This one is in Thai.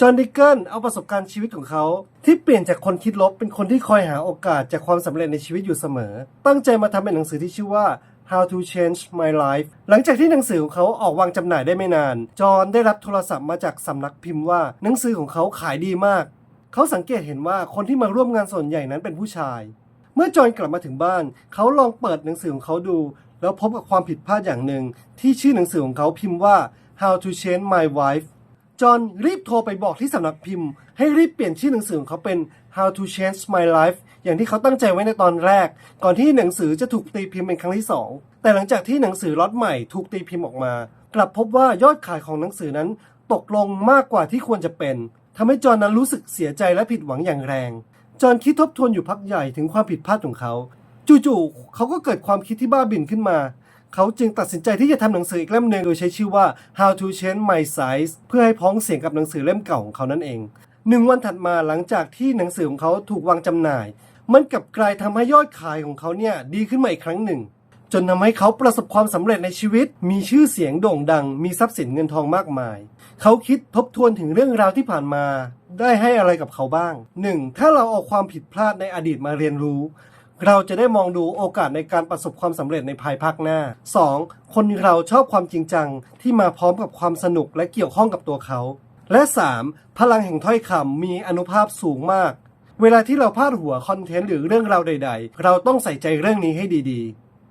จอห์นดิกเกิลเอาประสบการณ์ชีวิตของเขา ที่เปลี่ยนจากคนคิดลบเป็นคนที่คอยหาโอกาสจากความสำเร็จในชีวิตอยู่เสมอ ตั้งใจมาทำเป็นหนังสือที่ชื่อว่า How to Change My Life หลังจากที่หนังสือของเขาออกวางจำหน่ายได้ไม่นาน จอห์นได้รับโทรศัพท์มาจากสำนักพิมพ์ว่า หนังสือของเขาขายดีมาก เขาสังเกตเห็นว่าคนที่มาร่วมงานส่วนใหญ่นั้นเป็นผู้ชาย เมื่อจอห์นกลับมาถึงบ้าน เขาลองเปิดหนังสือของเขาดู แล้วพบกับความผิดพลาดอย่างหนึ่งที่ชื่อหนังสือของเขาพิมพ์ว่า How to Change My Wife จอห์นรีบโทรไปบอกที่สำนักพิมพ์ ให้รีบเปลี่ยนชื่อหนังสือของเขาเป็น How to Change My Life อย่างที่เขาตั้งใจไว้ในตอนแรก ก่อนที่หนังสือจะถูกตีพิมพ์เป็นครั้งที่สองแต่หลังจากที่หนังสือล็อตใหม่ถูกตีพิมพ์ออกมา กลับพบว่ายอดขายของหนังสือนั้นตกลงมากกว่าที่ควรจะเป็นทำให้จอห์นนั้นรู้สึกเสียใจและผิดหวังอย่างแรง จอห์นคิดทบทวนอยู่พักใหญ่ถึงความผิดพลาดของเขา จู่ๆเขาก็เกิดความคิดที่บ้าบิ่นขึ้นมา เขาจึงตัดสินใจที่จะทำหนังสืออีกเล่มหนึ่งโดยใช้ชื่อว่า How to Change My Size เพื่อให้พ้องเสียงกับหนังสือเล่มเก่าของเขานั่นเองหนึ่งวันถัดมาหลังจากที่หนังสือของเขาถูกวางจำหน่าย มันกลับกลายทำให้ยอดขายของเขาเนี่ยดีขึ้นมาอีกครั้งหนึ่ง จนทำให้เขาประสบความสำเร็จในชีวิต มีชื่อเสียงโด่งดัง มีทรัพย์สินเงินทองมากมาย เขาคิดทบทวนถึงเรื่องราวที่ผ่านมา ได้ให้อะไรกับเขาบ้าง 1. ถ้าเราเอาความผิดพลาดในอดีตมาเรียนรู้ เราจะได้มองดูโอกาสในการประสบความสำเร็จในภายภาคหน้า 2. คนเราชอบความจริงจัง ที่มาพร้อมกับความสนุกและเกี่ยวข้องกับตัวเขา และ 3. พลังแห่งถ้อยคำมีอนุภาพสูงมาก เวลาที่เราพาดหัวคอนเทนต์หรือเรื่องราวใด ๆ เราต้องใส่ใจเรื่องนี้ให้ดีๆ